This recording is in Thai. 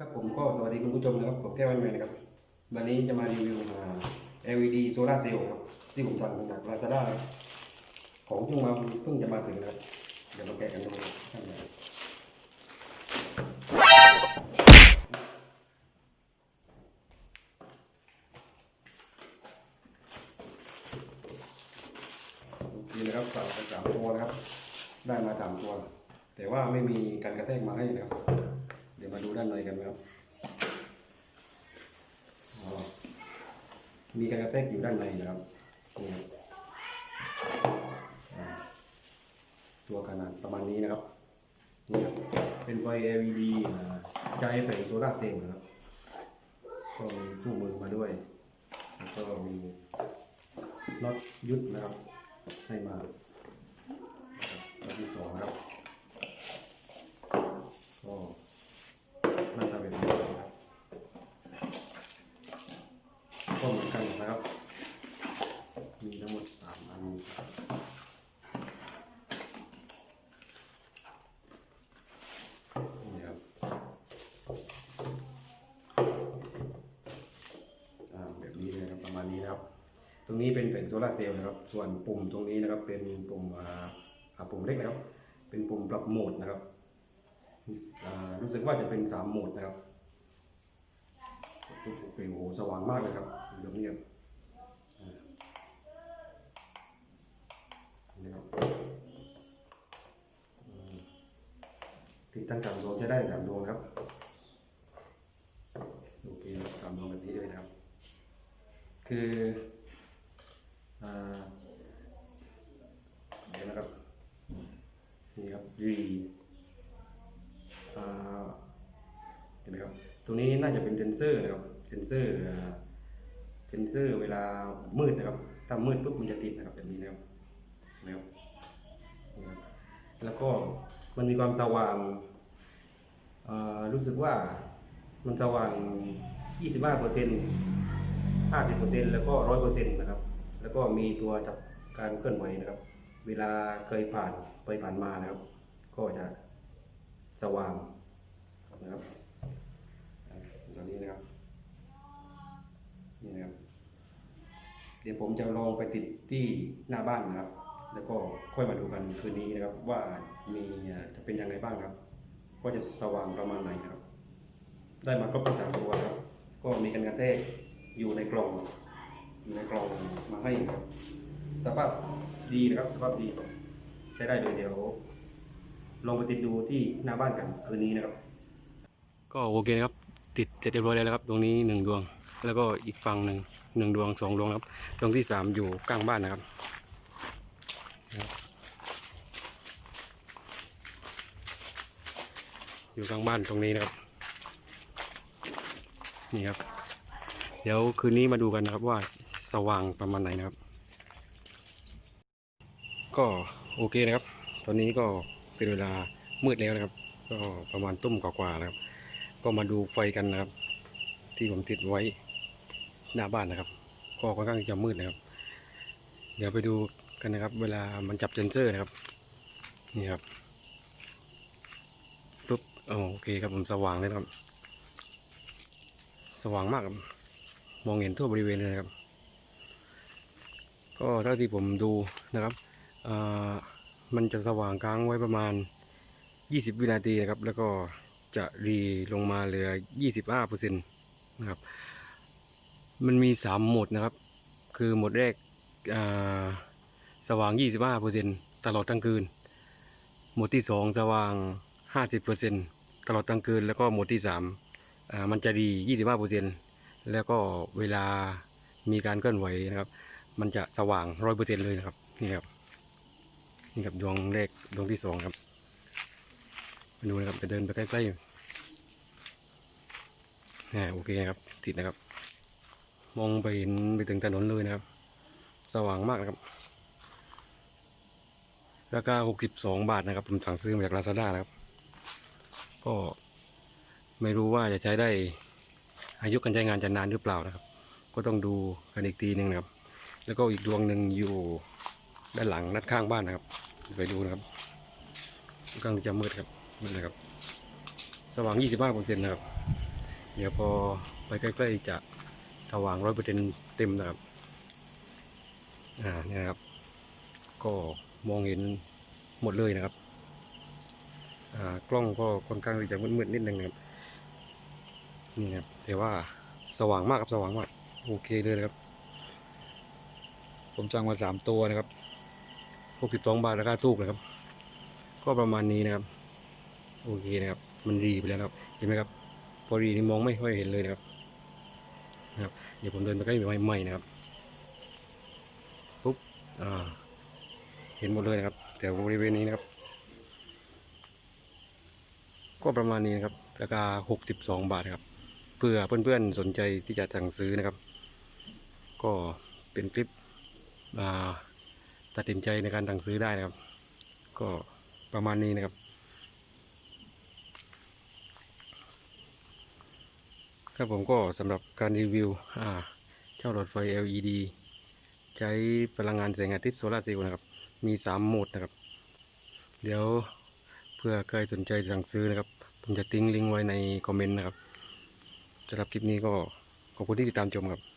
ครับผมก็สวัสดีคุณผู้ชมนะครับผมแก้วไอแมนนะครับ วันนี้จะมารีวิวอ่า LED โซลาร์เซลล์ครับที่ผมสั่งมาจาก Lazada ครับของเพิ่งมาเพิ่งจะมาถึงนะครับเดี๋ยวมาแกะกันดูข้างในโอเคนะครับสั่งไปสามตัวนะครับ ได้มาสามตัว แต่ว่าไม่มีการกระแทกมาให้นะครับ เดี๋ยวมาดูด้านในกันนะครับมีการกระแทกอยู่ด้านในนะครับนี่ตัวขนาดประมาณนี้นะครับนี่ครับเป็นไฟ LED ใช้แผงโซลาเซลล์นะครับก็มีคู่มือมาด้วย แล้วก็มีน็อตยึดนะครับให้มาตัวที่สองนะครับ ก็หน้าตาเป็นแบบนี้นะครับก็เหมือนกันนะครับ มีทั้งหมดสามอันครับนี่ครับอ่าแบบนี้เลยนะครับประมาณนี้นะครับ ตรงนี้เป็นแผงโซลาเซลล์นะครับ ส่วนปุ่มตรงนี้นะครับเป็นปุ่มอ่าปุ่มเล็กนะครับ เป็นปุ่มปรับโหมดนะครับอ่ารู้สึกว่าจะเป็นสามโหมดนะครับโอ้โหสว่างมากเลยครับแบบนี้ครับอ่านี่ครับติดตั้งสามดวงใช้ได้สามดวงครับโอเคครับสามดวงแบบนี้เลยนะครับ คือ เดี๋ยวนะครับ นี่ครับ G อ่าเห็นไหมครับ ตรงนี้น่าจะเป็นเซนเซอร์นะครับ เซนเซอร์ เซนเซอร์เวลามืดนะครับ ถ้ามืดปุ๊บมันจะติดนะครับแบบนี้นะครับนะครับ แล้วก็มันมีความสว่างอ่ารู้สึกว่ามันสว่าง 25เปอร์เซ็นต์50เปอร์เซ็นต์แล้วก็ 100เปอร์เซ็นต์นะครับ แล้วก็มีตัวจับการเคลื่อนไหวนะครับ เวลาเคยผ่านไปผ่านมานะครับ ก็จะสว่างนะครับตอนนี้นะครับนี่นะครับ เดี๋ยวผมจะลองไปติดที่หน้าบ้านนะครับ แล้วก็ค่อยมาดูกันคืนนี้นะครับ ว่ามีจะเป็นยังไงบ้างครับ ก็จะสว่างประมาณไหนครับ ได้มาครบทั้งสามตัวครับ ก็มีกันกระแทกอยู่ในกล่อง อยู่ในกล่องมาให้ครับสภาพดีนะครับสภาพดี ใช้ได้เลยเดี๋ยวลองไปติดดูที่หน้าบ้านกันคืนนี้นะครับ ก็โอเคนะครับ ติดเสร็จเรียบร้อยแล้วครับ ตรงนี้หนึ่งดวง แล้วก็อีกฝั่งหนึ่งหนึ่งดวงสองดวงครับดวงที่สามอยู่กลางบ้านนะครับอยู่กลางบ้านตรงนี้นะครับนี่ครับ เดี๋ยวคืนนี้มาดูกันนะครับว่า สว่างประมาณไหนนะครับ ก็โอเคนะครับ ตอนนี้ก็เป็นเวลามืดแล้วนะครับ ก็ประมาณตุ้มกว่าๆนะครับ ก็มาดูไฟกันนะครับ ที่ผมติดไว้หน้าบ้านนะครับ ก็ค่อนข้างจะมืดนะครับ เดี๋ยวไปดูกันนะครับ เวลามันจับเซนเซอร์นะครับ นี่ครับปุ๊บโอเคครับผมสว่างเลยครับ สว่างมากครับมองเห็นทั่วบริเวณเลยครับ ก็เท่าที่ผมดูนะครับมันจะสว่างค้างไว้ประมาณ 20 วินาทีนะครับ แล้วก็จะรีลงมาเหลือ 25เปอร์เซ็นต์นะครับ มันมี 3 โหมดนะครับ คือโหมดแรกอ่าสว่าง 25เปอร์เซ็นต์ตลอดทั้งคืน โหมดที่ 2 สว่าง 50เปอร์เซ็นต์ตลอดทั้งคืน แล้วก็โหมดที่3ามันจะดี 25เปอร์เซ็นต์แล้วก็เวลามีการเคลื่อนไหวนะครับ มันจะสว่าง100เปอร์เซ็นต์เลยนะครับ นี่ครับ นี่ครับดวงแรกดวงที่สองครับมาดูนะครับจะเดินไปใกล้ๆอ่าโอเคครับ ติดนะครับ มองไปเห็นไปถึงถนนเลยนะครับ สว่างมากนะครับ ราคา62บาทนะครับ ผมสั่งซื้อมาจากลาซาด้านะครับ ก็ไม่รู้ว่าจะใช้ได้อายุการใช้งานจะนานหรือเปล่านะครับ ก็ต้องดูกันอีกทีหนึ่งนะครับ แล้วก็อีกดวงหนึ่งอยู่ด้านหลังด้านข้างบ้านนะครับ ไปดูนะครับกลางจะมืดครับมืดเลยครับ สว่าง 25เปอร์เซ็นต์นะครับ เดี๋ยวพอไปใกล้ๆจะสว่างร้อยเปอร์เซ็นเต็มนะครับ อ่าเนี่ยนะครับ ก็มองเห็นหมดเลยนะครับ อ่ากล้องก็ค่อนข้างที่จะมืดๆนิดนึงนะครับนี่นะครับแต่ว่าสว่างมากครับสว่างมากโอเคเลยนะครับ ผมสั่งมาสามตัวนะครับหกสิบสองบาทราคาถูกนะครับ ก็ประมาณนี้นะครับ โอเคนะครับ มันรีไปแล้วครับ เห็นไหมครับ พอรีนี่มองไม่ค่อยเห็นเลยนะครับนะครับ เดี๋ยวผมเดินไปใกล้ใหม่ๆนะครับ ปุ๊บ อ่า เห็นหมดเลยนะครับ แต่บริเวณนี้นะครับ ก็ประมาณนี้นะครับ ราคา62บสองบาทนะครับ เพื่อเพื่อนๆสนใจที่จะสั่งซื้อนะครับ ก็เป็นคลิป ตัดสินใจในการสั่งซื้อได้นะครับ ก็ประมาณนี้นะครับ ครับผมก็สำหรับการรีวิวเจ้าหลอดไฟ LED ใช้พลังงานแสงอาทิตย์โซลาร์เซลล์นะครับ มี 3 โหมดนะครับ เดี๋ยวเพื่อใครสนใจสั่งซื้อนะครับ ผมจะทิ้งลิงก์ไว้ในคอมเมนต์นะครับสำหรับคลิปนี้ก็ขอบคุณที่ติดตามชมครับ